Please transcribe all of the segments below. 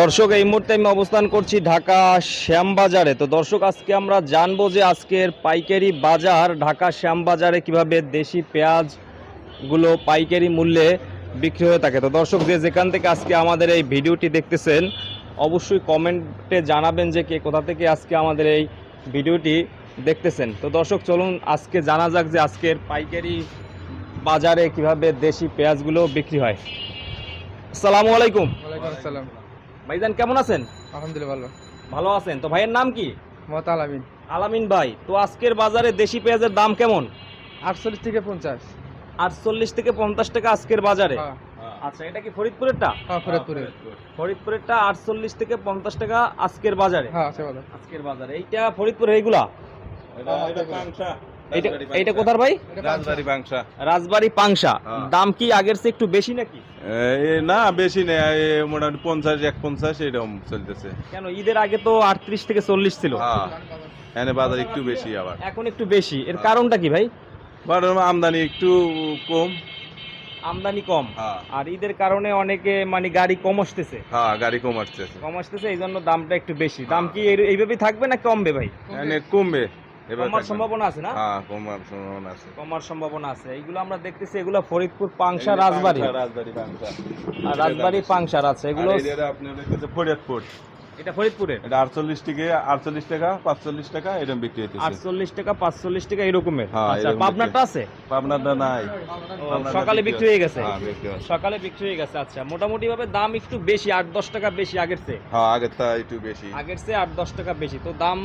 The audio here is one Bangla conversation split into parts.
দর্শক, এই মুহূর্তে আমি অবস্থান করছি ঢাকা শ্যামবাজারে। তো দর্শক, আজকে আমরা জানব যে আজকের পাইকারি বাজার ঢাকা শ্যামবাজারে কীভাবে দেশি পেঁয়াজগুলো পাইকারি মূল্যে বিক্রি হয়ে থাকে। তো দর্শক, যে যেখান থেকে আজকে আমাদের এই ভিডিওটি দেখতেছেন, অবশ্যই কমেন্টে জানাবেন যে কে কোথা থেকে আজকে আমাদের এই ভিডিওটি দেখতেছেন। তো দর্শক, চলুন আজকে জানা যাক যে আজকের পাইকারি বাজারে কীভাবে দেশি পেঁয়াজগুলো বিক্রি হয়। আসসালামু আলাইকুম। আসসালাম। ভাইজান কেমন আছেন? আলহামদুলিল্লাহ ভালো। ভালো আছেন? তো ভাইয়ের নাম কি? মত আলামিন। আলামিন ভাই তো আজকের বাজারে দেশি পেঁয়াজের দাম কেমন? আটচল্লিশ থেকে পঞ্চাশ। আটচল্লিশ থেকে পঞ্চাশ টাকা আজকের বাজারে? হ্যাঁ। আচ্ছা এটা কি ফরিদপুরেরটা? হ্যাঁ ফরিদপুরে ফরিদপুরেরটা আটচল্লিশ থেকে পঞ্চাশ টাকা আজকের বাজারে। হ্যাঁ আজকের বাজারে। এইটা ফরিদপুর এইগুলা? এইটা এইটা কোথার ভাই? রাজবাড়ি বাংশা। রাজবাড়ি পাংশা। হ্যাঁ। দাম কি আগের চেয়ে একটু বেশি নাকি? না বেশি নেই। মোটামুটি পঞ্চাশ এক পঞ্চাশ এরকম চলতেছে। কেন? ঈদের আগে তো আটত্রিশ থেকে চল্লিশ ছিল। হ্যাঁ। বাজার একটু বেশি আবার। এখন একটু বেশি। এর কারণটা কি ভাই? আমদানি একটু কম। আমদানি কম। হ্যাঁ। আর ঈদের কারণে অনেকে মানে গাড়ি কম আসতেছে। হ্যাঁ গাড়ি কম আসতেছে। কম আসতেছে এই জন্য দামটা একটু বেশি। দাম কি এইভাবেই থাকবে না কমবে ভাই? কমবে। কমার সম্ভাবনা আছে না? হ্যাঁ কমার সম্ভাবনা আছে। কমার সম্ভাবনা আছে। এইগুলো আমরা দেখতেছি এগুলো ফরিদপুর পাংশা রাজবাড়ি। রাজবাড়ি বাংশা আর রাজবাড়ি পাংশার আছে। এগুলো আর এদের ফরিদপুর। এটা ফরিদপুরের? এটা আটচল্লিশ থেকে আটচল্লিশ টাকা পাঁচচল্লিশ টাকা এরকম বিক্রি হইতেছে। আটচল্লিশ টাকা পাঁচচল্লিশ টাকা এরকমের? হ্যাঁ, আচ্ছা আছে? নাই। সকালে বিক্রি হয়ে গেছে? হ্যাঁ। সকালে বিক্রি হয়ে গেছে আচ্ছা। মোটামুটি ভাবে দাম একটু বেশি আট দশ টাকা বেশি আগের চেয়ে। হ্যাঁ আগের তা একটু বেশি। আগের চেয়ে আট দশ টাকা বেশি। তো দাম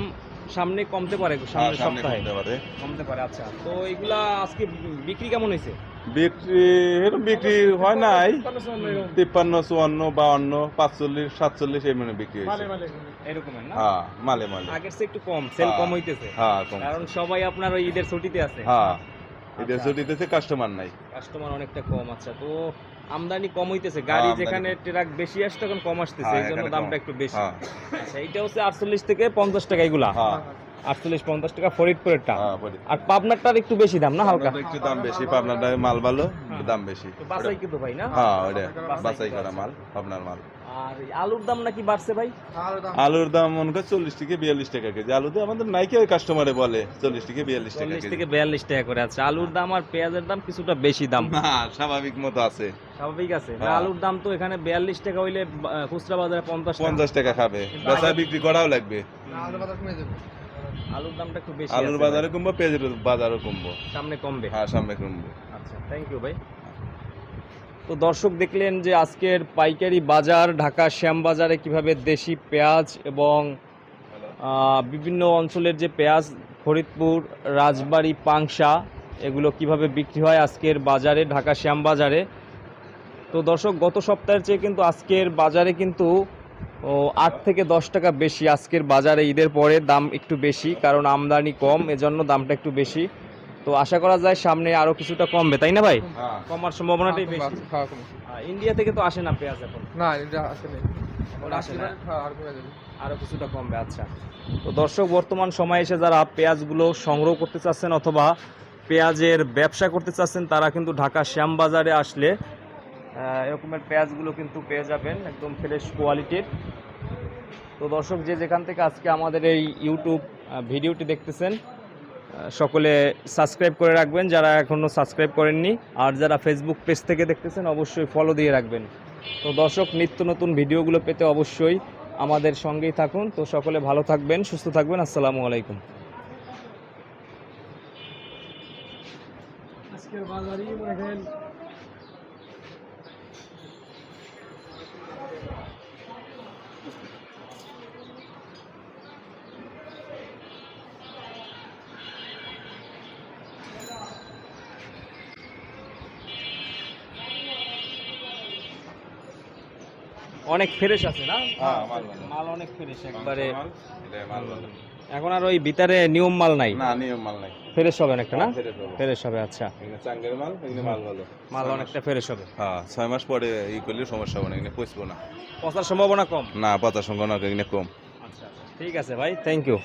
সামনে কমতে পারে হ্যাঁ, সামনে সপ্তাহে? কমতে পারে। কমতে পারে আচ্ছা। তো এগুলা আজকে বিক্রি কেমন হয়েছে? বিক্রি এরকম বিক্রি হয় নাই। তিপ্পান্ন চুয়ান্ন বাউন্ন পাঁচচল্লিশ সাতচল্লিশ এই মানে বিক্রি হয়েছে। এরকম না? হ্যাঁ মালে মালে। আগের চেয়ে একটু কম সেল হ্যাঁ। কম হইতেছে। হ্যাঁ কম কারণ সবাই আপনার ওই ঈদের ছুটিতে আছে। হ্যাঁ। আচ্ছা। কাস্টমার নাই। কাস্টমার অনেকটা কম আচ্ছা। তো আমদানি কম হইতেছে গাড়ি যেখানে ট্রাক বেশি আসছে তখন কম আসতেছে হ্যাঁ, এই জন্য দামটা একটু বেশি। হ্যাঁ। আচ্ছা হচ্ছে আটচল্লিশ থেকে পঞ্চাশ টাকা এগুলা। হ্যাঁ। আটচল্লিশ পঞ্চাশ টাকা ফরিদপুরেরটা। আর পাবনারটার একটু বেশি দাম না হালকা? একটু দাম বেশি পাবনারটা মাল ভালো দাম বেশি। বাসাই কিন্তু ভাই না? হ্যাঁ ওটা বাছাই বাছাই করা করা মাল আপনার মাল। আর আলুর দাম নাকি বাড়ছে ভাই? আলুর দাম মনে কর চল্লিশ থেকে বিয়াল্লিশ টাকা কেজি। আলু তো আমাদের নাইকে কাস্টমারে বলে চল্লিশ থেকে বিয়াল্লিশ টাকা চল্লিশ থেকে বিয়াল্লিশ টাকা করে। আছে আলুর দাম আর পেঁয়াজের দাম কিছুটা বেশি দাম। না স্বাভাবিক মতো আছে। স্বাভাবিক আছে। হ্যাঁ। আলুর দাম তো এখানে বিয়াল্লিশ টাকা হইলে খুচরা বাজারে পঞ্চাশ পঞ্চাশ টাকা খাবে। বেচা বিক্রি করাও লাগবে। আলুর দামটা একটু বেশি আলুর বাজারে কমবো পেঁয়াজের বাজারও কমবো। সামনে কমবে। হ্যাঁ সামনে কমবো। আচ্ছা থ্যাংক ইউ ভাই। তো দর্শক দেখলেন যে আজকের পাইকারি বাজার ঢাকা শ্যামবাজারে কীভাবে দেশি পেঁয়াজ এবং বিভিন্ন অঞ্চলের যে পেঁয়াজ ফরিদপুর রাজবাড়ি পাংশা এগুলো কীভাবে বিক্রি হয় আজকের বাজারে ঢাকা শ্যামবাজারে তো দর্শক গত সপ্তাহের চেয়ে কিন্তু আজকের বাজারে কিন্তু ও, আট থেকে দশ টাকা বেশি আজকের বাজারে ঈদের পরে দাম একটু বেশি কারণ আমদানি কম এজন্য দামটা একটু বেশি। তো আশা করা যায় সামনে আরও কিছুটা কমবে তাই না ভাই? হ্যাঁ। কমার সম্ভাবনাটাই বেশি। হ্যাঁ আহ, ইন্ডিয়া থেকে তো আসে না পেঁয়াজ এখন? না এটা আসে না? হ্যাঁ আর কমে আরও কিছুটা কমবে আচ্ছা। তো দর্শক বর্তমান সময়ে এসে যারা পেঁয়াজগুলো সংগ্রহ করতে চাচ্ছেন অথবা পেঁয়াজের ব্যবসা করতে চাচ্ছেন তারা কিন্তু ঢাকা শ্যামবাজারে আসলে এরকমের পেঁয়াজগুলো কিন্তু পেয়ে যাবেন একদম ফ্রেশ কোয়ালিটির তো দর্শক যে যেখান থেকে আজকে আমাদের এই ইউটিউব ভিডিওটি দেখতেছেন সকলে সাবস্ক্রাইব করে রাখবেন, যারা এখনও সাবস্ক্রাইব করেননি। আর যারা ফেসবুক পেজ থেকে দেখতেছেন, অবশ্যই ফলো দিয়ে রাখবেন। তো দর্শক, নিত্য নতুন ভিডিওগুলো পেতে অবশ্যই আমাদের সঙ্গেই থাকুন। তো সকলে ভালো থাকবেন, সুস্থ থাকবেন। আসসালামু আলাইকুম। আজকের বাজারই অনেক ফ্রেশ আছে না? হ্যাঁ, মাল মাল অনেক ফ্রেশ একবারে। এখন আর ওই ভিতরে নিয়ম মাল নাই? না নিয়ম মাল নাই। ফ্রেশ হবে অনেকটা না? ফ্রেশ হবে। আচ্ছা। চাঙ্গের মাল এখানে মাল ভালো। মাল অনেকটা ফ্রেশ হবে। হ্যাঁ ছয় মাস পরে ই করলে সমস্যা হবে না এখানে পচবো না। পচার সম্ভাবনা কম? না পচার সম্ভাবনা এখানে কম। আচ্ছা ঠিক আছে ভাই থ্যাংক ইউ